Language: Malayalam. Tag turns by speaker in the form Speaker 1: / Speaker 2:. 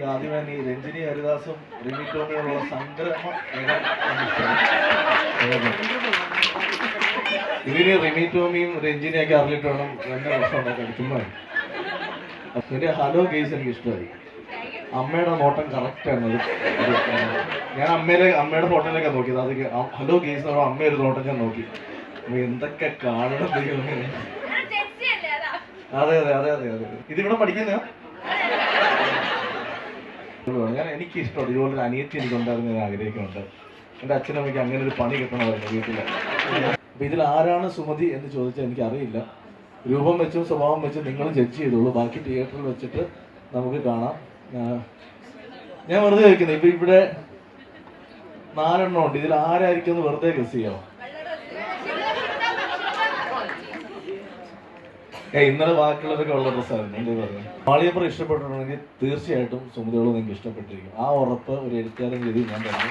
Speaker 1: എനിക്ക് ആദ്യം തന്നെ ഈ രഞ്ജിനി ഹരിദാസും റിമി ടോമിയുള്ള സംഗ്രഹം. ഇതിന് റിമി ടോമിയും രഞ്ജിനിയൊക്കെ അറിഞ്ഞിട്ട് വേണം എന്നെ പ്രശ്നം ഉണ്ടാക്കാൻ ചുമ്മാ. പിന്നെ ഹലോ കേസ് എനിക്ക് ഇഷ്ടമായി. അമ്മയുടെ നോട്ടം കറക്റ്റ് ആണ് ഒരു- ഒരു- ഞാൻ അമ്മയിലെ അമ്മയുടെ ഫോട്ടോയിലൊക്കെ നോക്കിയത്. അത് ഹലോ കേസ് എന്ന് പറഞ്ഞാൽ അമ്മയൊരു നോട്ടം ഞാൻ നോക്കി. എന്തൊക്കെ കാണണം അതെ അതെ. അതെ അതെ ഇതിവിടെ പഠിക്കുന്ന ഞാൻ എനിക്ക് ഇഷ്ടമുണ്ട് ഇതുപോലെ ഒരു അനിയത്തി എനിക്ക് ഉണ്ടാകുന്ന ഞാൻ ആഗ്രഹിക്കുന്നുണ്ട് എന്റെ എനിക്ക് അങ്ങനെ ഒരു പണി കിട്ടണമായിരുന്നു വീട്ടിൽ അപ്പൊ ഇതിൽ ആരാണ് സുമതി എന്ന് ചോദിച്ചാൽ എനിക്ക് അറിയില്ല രൂപം വെച്ചും സ്വഭാവം വെച്ചും നിങ്ങൾ ജഡ്ജ് ചെയ്തോളൂ. ബാക്കി തിയേറ്ററിൽ വെച്ചിട്ട് നമുക്ക് കാണാം. ഞാൻ വെറുതെ ചോദിക്കുന്നത് ഇപ്പൊ ഇവിടെ നാലെണ്ണം ഉണ്ട്. ഇതിൽ ആരായിരിക്കും എന്ന് വെറുതെ ഗസ് ചെയ്യാമോ? ഇന്നലെ ബാക്കിയുള്ളവരൊക്കെ ഉള്ള ഡ്രസ്സായിരുന്നു എന്ത് പറഞ്ഞു മാളിയപ്പുറം ഇഷ്ടപ്പെട്ടിട്ടുണ്ടെങ്കിൽ തീർച്ചയായിട്ടും സുമതിയോളം നിങ്ങൾക്ക് ഇഷ്ടപ്പെട്ടിരിക്കും. ആ ഉറപ്പ് ഒരു എഴുത്തുകാരൻ രീതിയിൽ ഞാൻ പറഞ്ഞു